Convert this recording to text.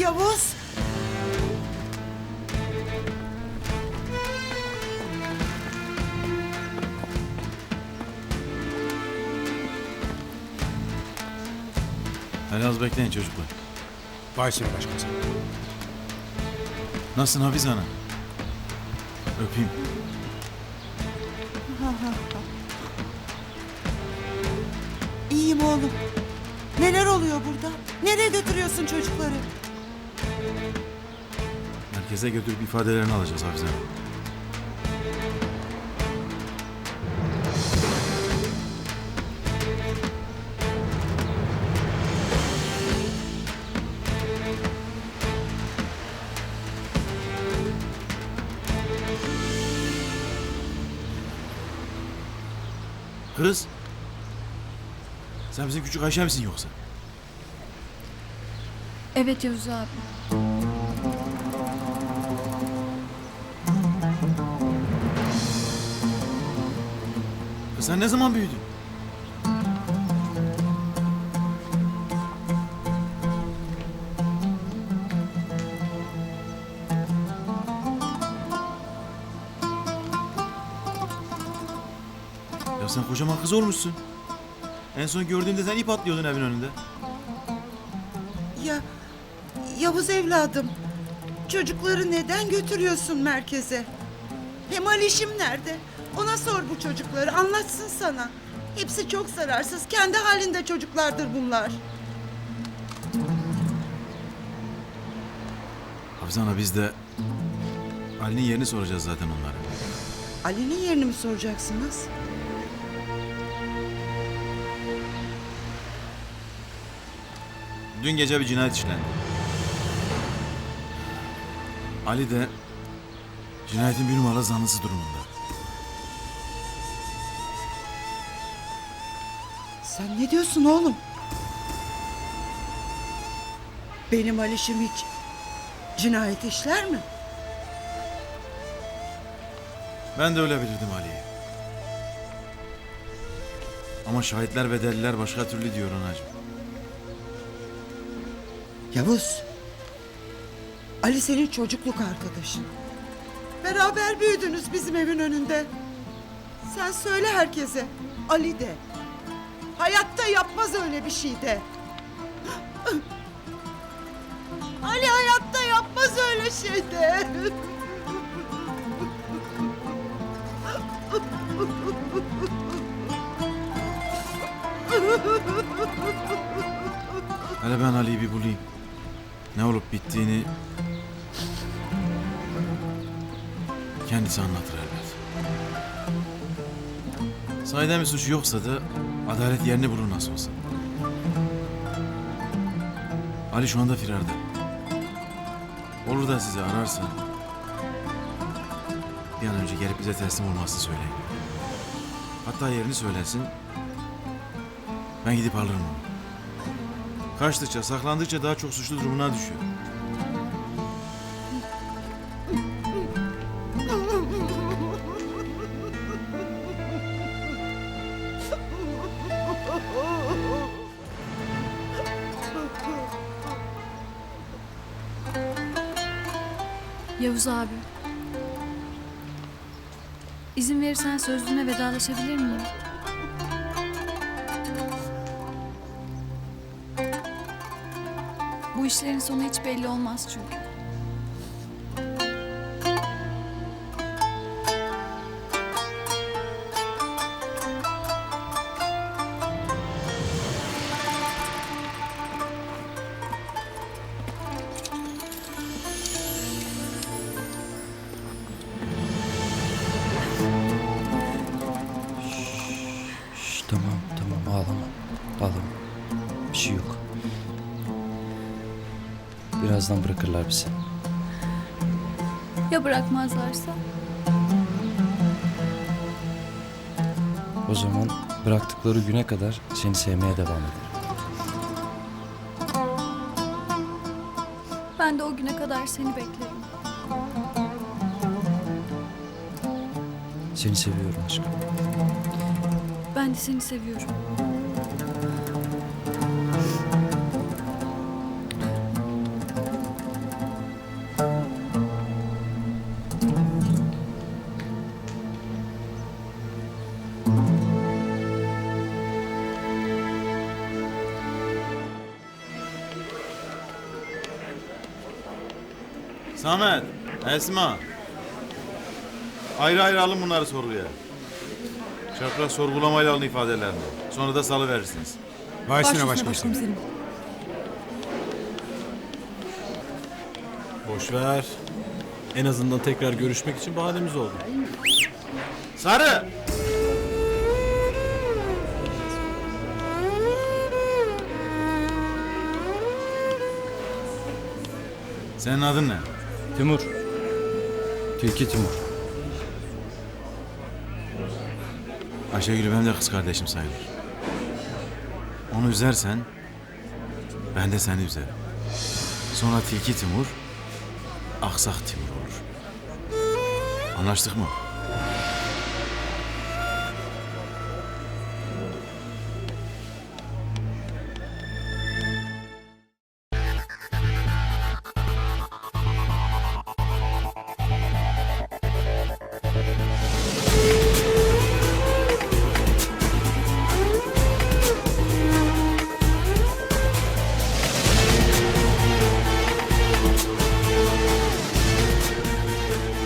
Yavuz. Hadi az bekleyin çocuklar. Vay seni başkomiserim. Nasılsın Hafize Ana? Öpeyim. İyiyim oğlum. Neler oluyor burada? Nereye götürüyorsun çocukları? Merkeze götürüp ifadelerini alacağız Hafize Ana. Kız. Sen bizim küçük Ayşe misin yoksa? Evet Yavuz abi. Kız sen ne zaman büyüdün? Ya sen kocaman kız olmuşsun. En son gördüğümde sen ip atlıyordun evin önünde. Ya Yavuz evladım. Çocukları neden götürüyorsun merkeze? Hem Alişim nerede? Ona sor bu çocukları anlatsın sana. Hepsi çok zararsız. Kendi halinde çocuklardır bunlar. Hafize ana biz de Ali'nin yerini soracağız zaten onlara. Ali'nin yerini mi soracaksınız? Dün gece bir cinayet işlendi. Ali de cinayetin bir numaralı zanlısı durumunda. Sen ne diyorsun oğlum? Benim Alişim hiç cinayet işler mi? Ben de öyle bilirdim Ali'yi. Ama şahitler ve deliller başka türlü diyor anacığım. Yavuz. Ali senin çocukluk arkadaşın. Beraber büyüdünüz bizim evin önünde. Sen söyle herkese. Ali de. Hayatta yapmaz öyle bir şey de. Ali hayatta yapmaz öyle şey de. Hele ben Ali'yi bir bulayım. Ne olup bittiğini kendisi anlatır elbet. Sahiden bir suçu yoksa da adalet yerini bulur nasıl olsa. Ali şu anda firarda. Olur da sizi ararsa bir an önce gelip bize teslim olmasını söyleyin. Hatta yerini söylesin. Ben gidip alırım onu. Kaçtıkça, saklandıkça daha çok suçlu durumuna düşüyor. Yavuz abi. İzin verirsen sözlüğüne vedalaşabilir miyim? Bu işlerin sonu hiç belli olmaz çünkü. Birazdan bırakırlar bizi. Ya bırakmazlarsa? O zaman bıraktıkları güne kadar seni sevmeye devam ederim. Ben de o güne kadar seni beklerim. Seni seviyorum aşkım. Ben de seni seviyorum. Samet, Esma. Ayrı ayrı alın bunları sorguya. Çapraz sorgulamayla alın ifadelerini. Sonra da salı verirsiniz. Başına başkomiserim. Boş ver. En azından tekrar görüşmek için bahanemiz oldu. Sarı! Senin adın ne? Timur. Tilki Timur. Ayşegül benim de kız kardeşim sayılır. Onu üzersen ben de seni üzerim. Sonra Tilki Timur, Aksak Timur olur. Anlaştık mı?